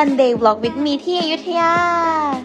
One Day Vlog with me ที่อยุธยา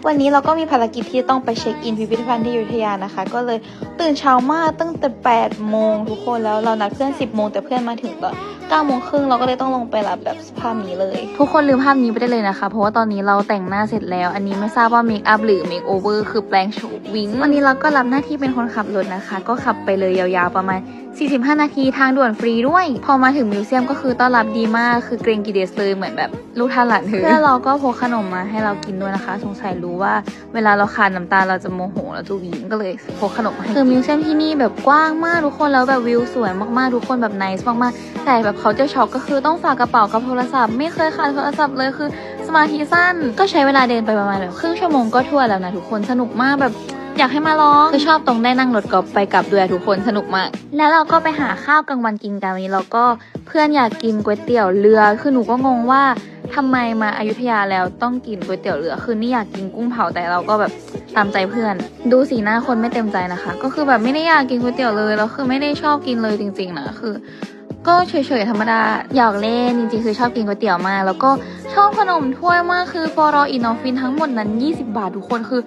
วันนี้เราก็มีภารกิจที่ต้องไปเช็คอินพิพิธภัณฑ์ที่อยุธยานะคะ ก็เลยตื่นเช้ามากตั้งแต่ 8 โมงทุกคนแล้วเรานัดเพื่อน 10 โมงแต่เพื่อนมาถึงตอน 9โมงครึ่งเราก็เลยต้องลงไปรับแบบสภาพนี้เลย ทุกคนลืมภาพนี้ไปได้เลยนะคะ เพราะว่าตอนนี้เราแต่งหน้าเสร็จแล้ว อันนี้ไม่ทราบว่าเมคอัพหรือเมคโอเวอร์คือแปลงโฉมวิงวันนี้เราก็รับหน้าที่เป็นคนขับรถนะคะ ก็ขับไปเลยยาวๆประมาณ 45 นาทีทางด่วนฟรีด้วย พอมาถึงมิวเซียมก็คือต้อนรับดีมากคือเกรงกีเดสเลยเหมือนแบบลูกท่านหลานเธอเพื่อนเราก็พกขนมมาให้เรากินด้วยนะคะ สงสัยรู้ว่าเวลาเราขาดน้ำตาลเราจะโมโหเราจะวิ่งก็เลยพกขนมมาให้คือมิวเซียมที่นี่แบบกว้างมากทุกคนแล้วแบบวิวสวยมากๆทุกคนแบบไนส์มากๆแต่แบบเขาจะช็อกก็คือต้องฝากกระเป๋ากับโทรศัพท์ ไม่เคยขาดโทรศัพท์เลยคือ สมาธิสั้นก็ใช้เวลาเดินไปประมาณแบบครึ่งชั่วโมงก็ทั่วแล้วนะทุกคนสนุกมากแบบอยากให้มาลองคือชอบตรงได้นั่งรถกอล์ฟไปกลับด้วยทุกคนสนุกมาก แล้วเราก็ไปหาข้าวกลางวันกินกันวันนี้เราก็เพื่อนอยากกินก๋วยเตี๋ยวเรือ คือหนูก็งงว่าทำไมมาอายุทยาแล้วต้องกินก๋วยเตี๋ยวเรือ คือนี่อยากกินกุ้งเผาแต่เราก็แบบตามใจเพื่อน ดูสีหน้าคนไม่เต็มใจนะคะ ก็คือแบบไม่ได้อยากกินก๋วยเตี๋ยวเลยแล้วคือไม่ได้ชอบกินเลยจริง ๆนะคือ ก็เฉยๆธรรมดาหยอกเล่นจริงๆคือชอบกินก๋วยเตี๋ยวมาก แล้วก็ชอบขนมถ้วยมากคือฟอรออินอฟินทั้งหมดนั้น 20 บาททุกคนคือ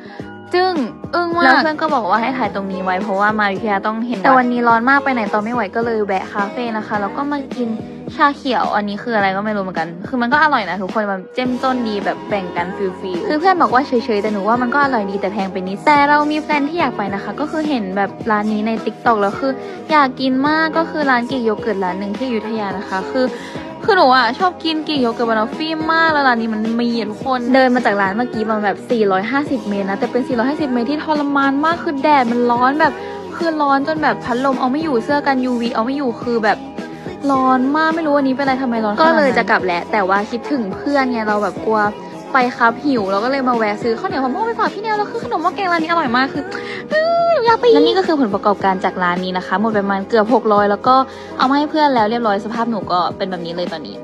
จึ้งอึ้งมากแล้วเพื่อนก็บอกว่าให้ถ่ายตรงนี้ไว้เพราะว่ามาวิทยาต้องเห็นแต่วันนี้ร้อนมากไปไหนต่อไม่ไหวก็เลยแวะคาเฟ่นะคะแล้วก็มากิน ชาเขียวอันนี้คืออะไรก็ไม่รู้เหมือนกัน คือมันก็อร่อยนะทุกคนมันเจ้มจนดีแบบแบ่งกันฟิลฟิลคือเพื่อนบอกว่าเฉยๆแต่หนูว่ามันก็อร่อยดีแต่แพงไปนิดแต่เรามีแฟนที่อยากไปนะคะ ก็คือเห็นแบบร้านนี้ในติ๊กต็อกแล้วคือ อยากกินมากก็คือร้านกิโยเกิร์ตร้านหนึ่งที่อยุธยานะคะ คือคือหนูอะชอบกินกิโยเกิร์ตบานอฟฟี่มากแล้วร้านนี้มันมีทุกคนเดินมาจากร้านเมื่อกี้มันแบบ 450 เมตรนะแต่เป็น 450 เมตรที่ทรมานมากคือแดดมันร้อนแบบคือร้อนจนแบบพัดลมเอาไม่อยู่เสื้อกัน UV เอาไม่อยู่คือแบบ ร้อนมากไม่รู้วันนี้เป็นอะไรทำไมร้อนก็เลยจะกลับแล้วแต่ว่าคิดถึงเพื่อนไงเราแบบกลัวไปครับหิวเราก็เลยมาแวะซื้อข้าวเหนียวมะม่วงไปฝากพี่แนวแล้วคือขนมหม้อแกงร้านนี้อร่อยมากคืออยากไปและนี่ก็คือผลประกอบการจากร้านนี้นะคะ หมดไปประมาณเกือบ600แล้วก็เอามาให้เพื่อนแล้วเรียบร้อยสภาพหนูก็เป็นแบบนี้เลยตอนนี้